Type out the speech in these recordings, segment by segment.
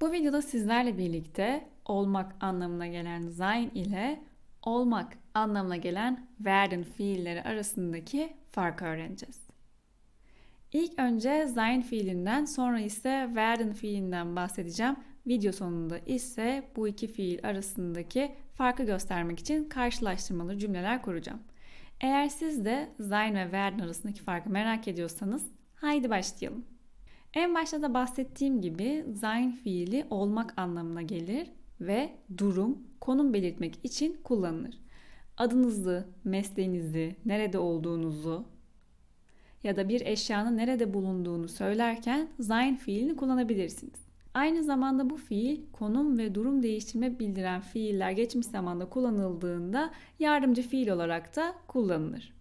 Bu videoda sizlerle birlikte olmak anlamına gelen sein ile olmak anlamına gelen werden fiilleri arasındaki farkı öğreneceğiz. İlk önce sein fiilinden sonra ise werden fiilinden bahsedeceğim. Video sonunda ise bu iki fiil arasındaki farkı göstermek için karşılaştırmalı cümleler kuracağım. Eğer siz de sein ve werden arasındaki farkı merak ediyorsanız haydi başlayalım. En başta da bahsettiğim gibi sein fiili olmak anlamına gelir ve durum, konum belirtmek için kullanılır. Adınızı, mesleğinizi, nerede olduğunuzu ya da bir eşyanın nerede bulunduğunu söylerken sein fiilini kullanabilirsiniz. Aynı zamanda bu fiil konum ve durum değiştirme bildiren fiiller geçmiş zamanda kullanıldığında yardımcı fiil olarak da kullanılır.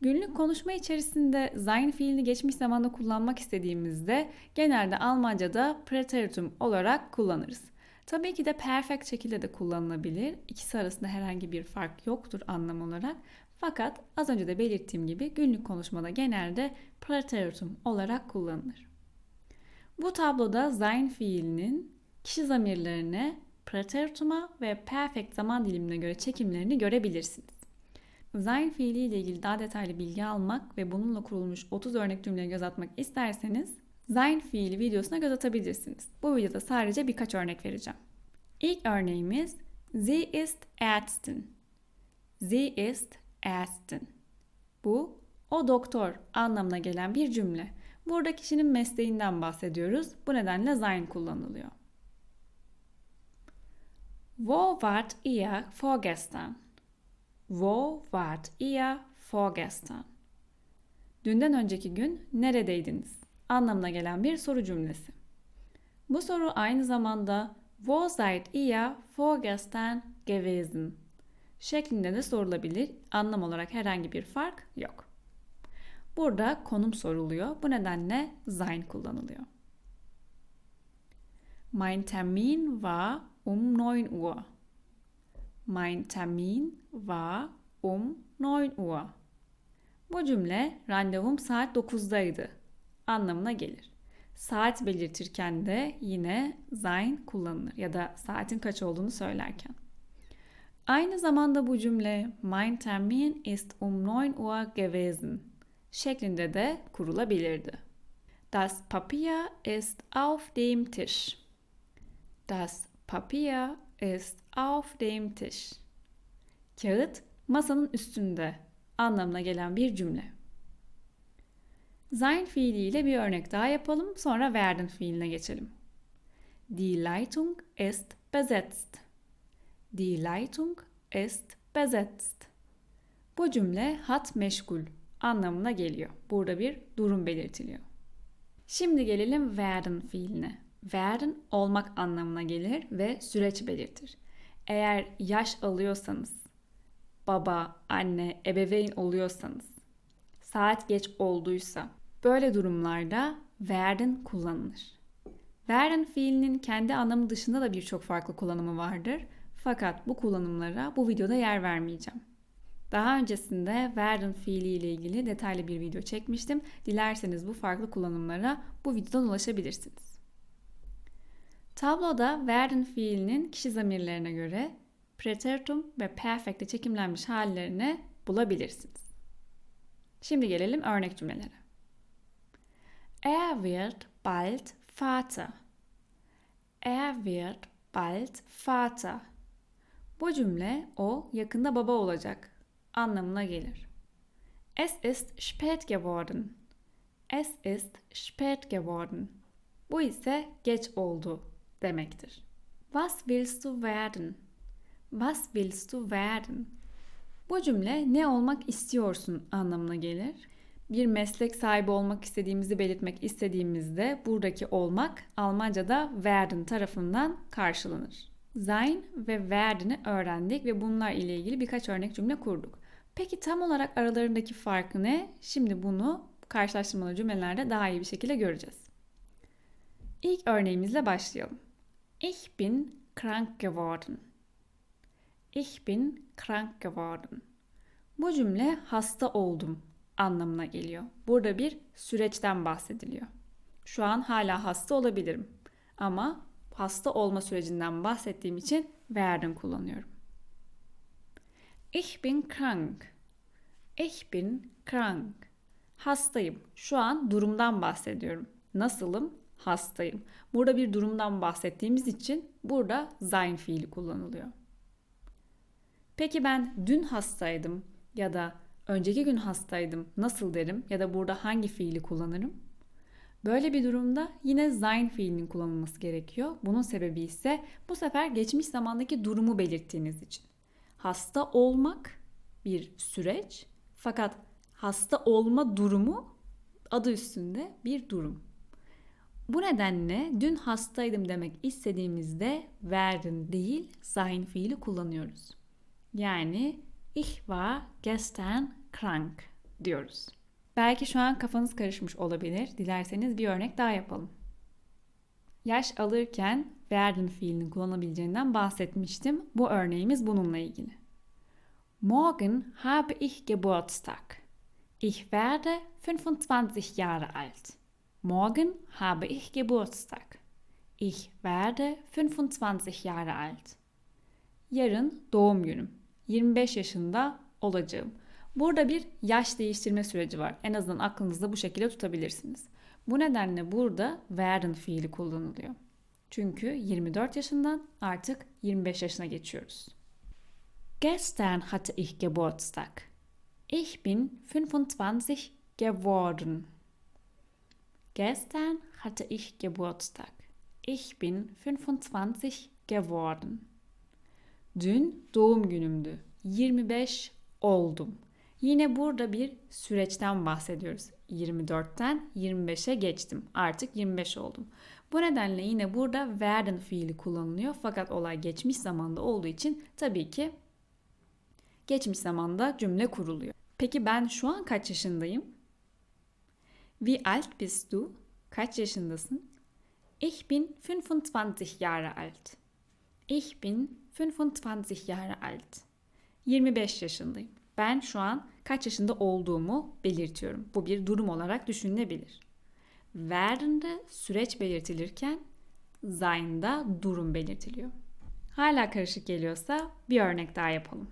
Günlük konuşma içerisinde sein fiilini geçmiş zamanda kullanmak istediğimizde genelde Almanca'da preteritum olarak kullanırız. Tabii ki de perfect şekilde de kullanılabilir. İkisi arasında herhangi bir fark yoktur anlam olarak. Fakat az önce de belirttiğim gibi günlük konuşmada genelde preteritum olarak kullanılır. Bu tabloda sein fiilinin kişi zamirlerine, preterituma ve perfect zaman dilimine göre çekimlerini görebilirsiniz. Sein fiili ile ilgili daha detaylı bilgi almak ve bununla kurulmuş 30 örnek cümleye göz atmak isterseniz sein fiili videosuna göz atabilirsiniz. Bu videoda sadece birkaç örnek vereceğim. İlk örneğimiz Sie ist Ärztin. Sie ist Ärztin. Bu o doktor anlamına gelen bir cümle. Burada kişinin mesleğinden bahsediyoruz. Bu nedenle sein kullanılıyor. Wo wart ihr vorgestern? Wo wart ihr vorgestern? Dünden önceki gün neredeydiniz? Anlamına gelen bir soru cümlesi. Bu soru aynı zamanda Wo seid ihr vorgestern gewesen? şeklinde de sorulabilir. Anlam olarak herhangi bir fark yok. Burada konum soruluyor. Bu nedenle sein kullanılıyor. Mein Termin war um 9 Uhr. Mein Termin war um 9 Uhr. Bu cümle randevum saat 9'daydı anlamına gelir. Saat belirtirken de yine sein kullanılır ya da saatin kaç olduğunu söylerken. Aynı zamanda bu cümle Mein Termin ist um 9 Uhr gewesen şeklinde de kurulabilirdi. Das Papier ist auf dem Tisch. Das Papier ist auf dem Tisch. Kağıt masanın üstünde anlamına gelen bir cümle. Sein fiiliyle bir örnek daha yapalım sonra werden fiiline geçelim. Die Leitung ist besetzt. Die Leitung ist besetzt. Bu cümle hat meşgul anlamına geliyor. Burada bir durum belirtiliyor. Şimdi gelelim werden fiiline. Werden olmak anlamına gelir ve süreç belirtir. Eğer yaş alıyorsanız, baba, anne, ebeveyn oluyorsanız, saat geç olduysa böyle durumlarda werden kullanılır. Werden fiilinin kendi anlamı dışında da birçok farklı kullanımı vardır. Fakat bu kullanımlara bu videoda yer vermeyeceğim. Daha öncesinde werden fiili ile ilgili detaylı bir video çekmiştim. Dilerseniz bu farklı kullanımlara bu videodan ulaşabilirsiniz. Tabloda werden fiilinin kişi zamirlerine göre preteritum ve perfect'e çekimlenmiş hallerini bulabilirsiniz. Şimdi gelelim örnek cümlelere. Er wird bald Vater. Er wird bald Vater. Bu cümle o yakında baba olacak anlamına gelir. Es ist spät geworden. Es ist spät geworden. Bu ise geç oldu demektir. Was willst du werden? Was willst du werden? Bu cümle ne olmak istiyorsun anlamına gelir. Bir meslek sahibi olmak istediğimizi belirtmek istediğimizde buradaki olmak Almanca'da werden tarafından karşılanır. Sein ve werden'i öğrendik ve bunlar ile ilgili birkaç örnek cümle kurduk. Peki tam olarak aralarındaki fark ne? Şimdi bunu karşılaştırmalı cümlelerde daha iyi bir şekilde göreceğiz. İlk örneğimizle başlayalım. Ich bin krank geworden. Ich bin krank geworden. Bu cümle hasta oldum anlamına geliyor. Burada bir süreçten bahsediliyor. Şu an hala hasta olabilirim ama hasta olma sürecinden bahsettiğim için werden kullanıyorum. Ich bin krank. Ich bin krank. Hastayım. Şu an durumdan bahsediyorum. Nasılım? Hastayım. Burada bir durumdan bahsettiğimiz için burada sein fiili kullanılıyor. Peki ben dün hastaydım ya da önceki gün hastaydım nasıl derim ya da burada hangi fiili kullanırım? Böyle bir durumda yine sein fiilinin kullanılması gerekiyor. Bunun sebebi ise bu sefer geçmiş zamandaki durumu belirttiğiniz için. Hasta olmak bir süreç fakat hasta olma durumu adı üstünde bir durum. Bu nedenle dün hastaydım demek istediğimizde werden değil sein fiili kullanıyoruz. Yani ich war gestern krank diyoruz. Belki şu an kafanız karışmış olabilir. Dilerseniz bir örnek daha yapalım. Yaş alırken werden fiilinin kullanabileceğinden bahsetmiştim. Bu örneğimiz bununla ilgili. Morgen habe ich Geburtstag. Ich werde 25 Jahre alt. Morgen habe ich Geburtstag. Ich werde 25 Jahre alt. Yarın doğum günüm. 25 yaşında olacağım. Burada bir yaş değiştirme süreci var. En azından aklınızda bu şekilde tutabilirsiniz. Bu nedenle burada werden fiili kullanılıyor. Çünkü 24 yaşından artık 25 yaşına geçiyoruz. Gestern hatte ich Geburtstag. Ich bin 25 geworden. Gestern hatte ich Geburtstag. Ich bin 25 geworden. Dün doğum günümdü. 25 oldum. Yine burada bir süreçten bahsediyoruz. 24'ten 25'e geçtim. Artık 25 oldum. Bu nedenle yine burada werden fiili kullanılıyor. Fakat olay geçmiş zamanda olduğu için tabii ki geçmiş zamanda cümle kuruluyor. Peki ben şu an kaç yaşındayım? Wie alt bist du? Kaç yaşındasın? Ich bin 25 Jahre alt. Ich bin 25 Jahre alt. 25 yaşındayım. Ben şu an kaç yaşında olduğumu belirtiyorum. Bu bir durum olarak düşünülebilir. Werden'de süreç belirtilirken sein'da durum belirtiliyor. Hala karışık geliyorsa bir örnek daha yapalım.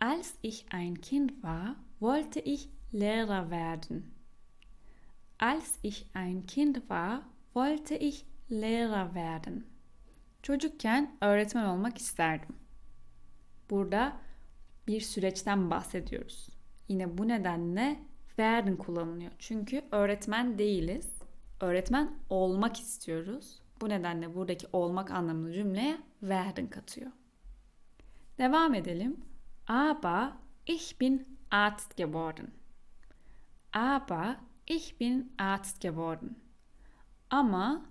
Als ich ein Kind war, wollte ich Lehrer werden. Als ich ein Kind war, wollte ich Lehrer werden. Çocukken öğretmen olmak isterdim. Burada bir süreçten bahsediyoruz. Yine bu nedenle werden kullanılıyor. Çünkü öğretmen değiliz. Öğretmen olmak istiyoruz. Bu nedenle buradaki olmak anlamını cümleye werden katıyor. Devam edelim. Aber ich bin Arzt geworden. Aber ich bin Arzt geworden. Ama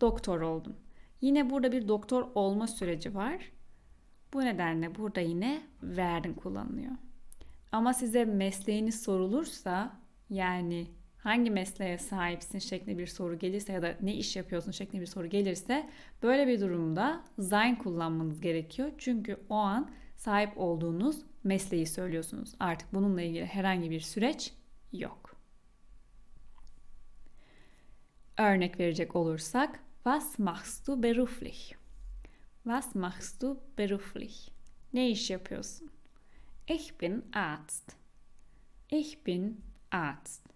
doktor oldum. Yine burada bir doktor olma süreci var. Bu nedenle burada yine werden kullanılıyor. Ama size mesleğiniz sorulursa yani hangi mesleğe sahipsin şeklinde bir soru gelirse ya da ne iş yapıyorsun şeklinde bir soru gelirse böyle bir durumda sein kullanmanız gerekiyor. Çünkü o an sahip olduğunuz mesleği söylüyorsunuz. Artık bununla ilgili herhangi bir süreç yok. Örnek verecek olursak Was machst du beruflich? Was machst du beruflich? Ne iş yapıyorsun? Ich bin Arzt. Ich bin Arzt.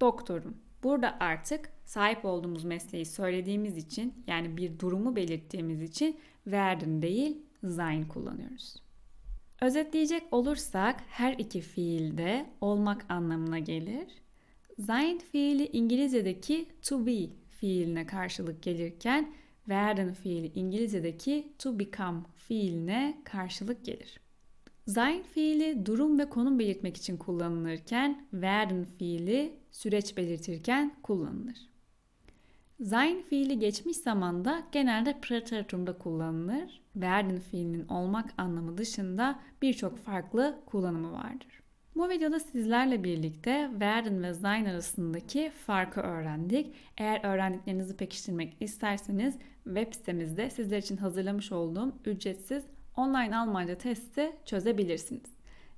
Doktorum. Burada artık sahip olduğumuz mesleği söylediğimiz için yani bir durumu belirttiğimiz için werden değil sein kullanıyoruz. Özetleyecek olursak her iki fiil de olmak anlamına gelir. Sein fiili İngilizce'deki to be fiiline karşılık gelirken werden fiili İngilizce'deki to become fiiline karşılık gelir. Sein fiili durum ve konum belirtmek için kullanılırken werden fiili süreç belirtirken kullanılır. Sein fiili geçmiş zamanda genelde preteritumda kullanılır. Werden fiilinin olmak anlamı dışında birçok farklı kullanımı vardır. Bu videoda sizlerle birlikte werden ve sein arasındaki farkı öğrendik. Eğer öğrendiklerinizi pekiştirmek isterseniz web sitemizde sizler için hazırlamış olduğum ücretsiz online Almanca testi çözebilirsiniz.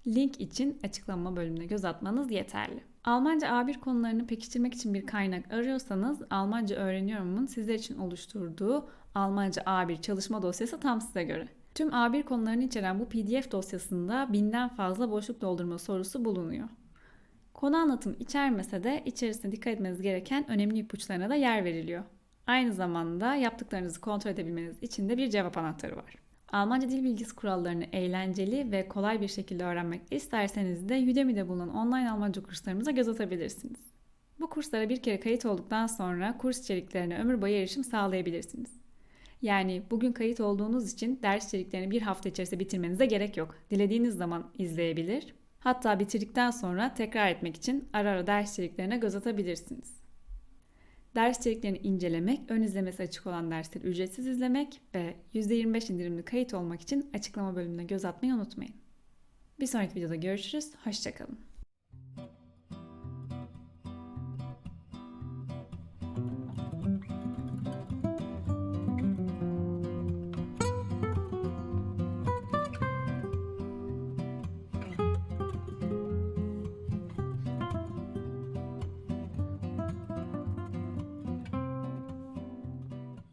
Link için açıklama bölümüne göz atmanız yeterli. Almanca A1 konularını pekiştirmek için bir kaynak arıyorsanız Almanca Öğreniyorum'un sizler için oluşturduğu Almanca A1 çalışma dosyası tam size göre. Tüm A1 konularını içeren bu PDF dosyasında binden fazla boşluk doldurma sorusu bulunuyor. Konu anlatım içermese de içerisine dikkat etmeniz gereken önemli ipuçlarına da yer veriliyor. Aynı zamanda yaptıklarınızı kontrol edebilmeniz için de bir cevap anahtarı var. Almanca dil bilgisi kurallarını eğlenceli ve kolay bir şekilde öğrenmek isterseniz de Udemy'de bulunan online Almanca kurslarımıza göz atabilirsiniz. Bu kurslara bir kere kayıt olduktan sonra kurs içeriklerine ömür boyu erişim sağlayabilirsiniz. Yani bugün kayıt olduğunuz için ders içeriklerini bir hafta içerisinde bitirmenize gerek yok. Dilediğiniz zaman izleyebilir. Hatta bitirdikten sonra tekrar etmek için ara ara ders içeriklerine göz atabilirsiniz. Ders içeriklerini incelemek, ön izlemesi açık olan dersleri ücretsiz izlemek ve %25 indirimli kayıt olmak için açıklama bölümüne göz atmayı unutmayın. Bir sonraki videoda görüşürüz. Hoşçakalın.